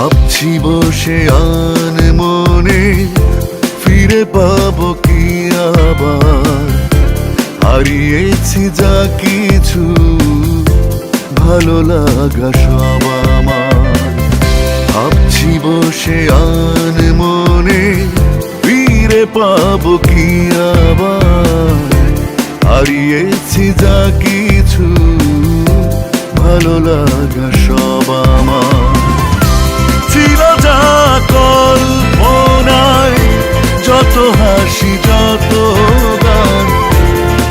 ভাবছি বসে আন মনে, ফিরে পাবো কি আবার? হারিয়েছি যা কিছু, ভালো লাগা সব আমার। ভাবছি বসে আন মনে, ফিরে পাবো কি আবার? হারিয়েছি যা কিছু, ভালো লাগা সব হাসি যত গান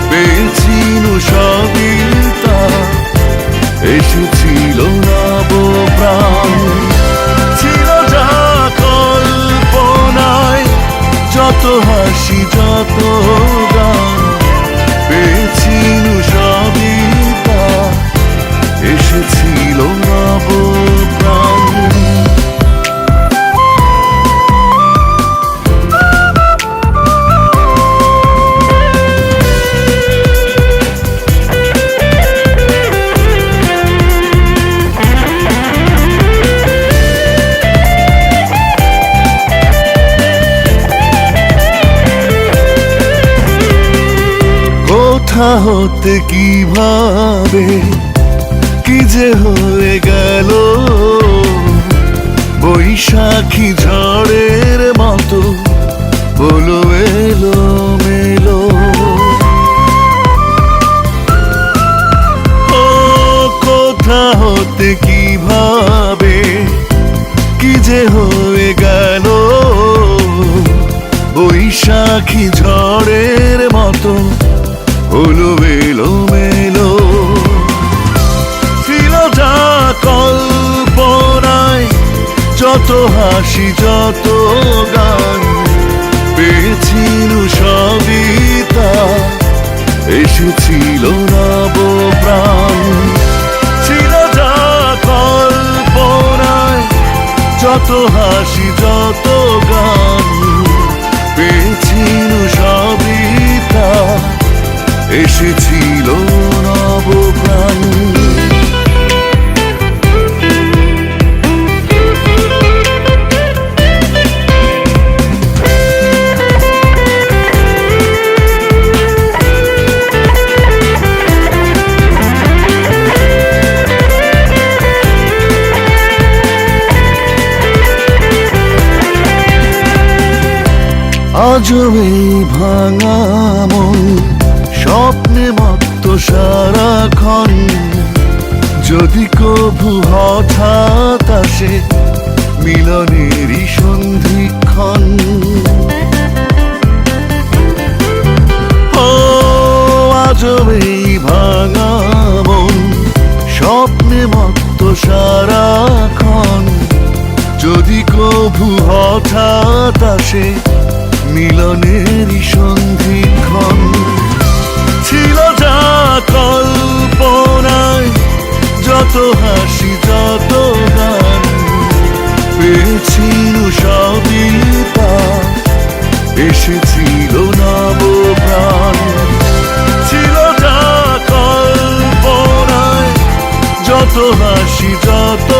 পেয়েছি সবিতা এসেছিল নব প্রাণ ছিল যা কল্পনায় যত হাসি যত কোথা হতে কীভাবে কি যে হয়ে গেল? বৈশাখী ঝড়ের হলো এলো মেলো ছিল যা কল্পনায়, যত হাসি, যত গান, পেয়েছিল সবই তা। এসেছিল নব প্রাণ ছিল যা কল্পনায়, যত হাসি, যত আজও এই ভাঙা স্বপ্নে মত্ত সারাক্ষণ যদি কভু হঠাৎ আসে মিলনেরই সন্ধিক্ষণ ও, আজও স্বপ্নে মত্ত সারাক্ষণ যদি কভু হঠাৎ আসে মিলনেরই সন্ধিক্ষণ। ছিল যা কল্পনায়, যত হাসি যত গান। পেয়েছিল সবই এসেছিল নব ছিল যা কল্পনায়, যত হাসি যত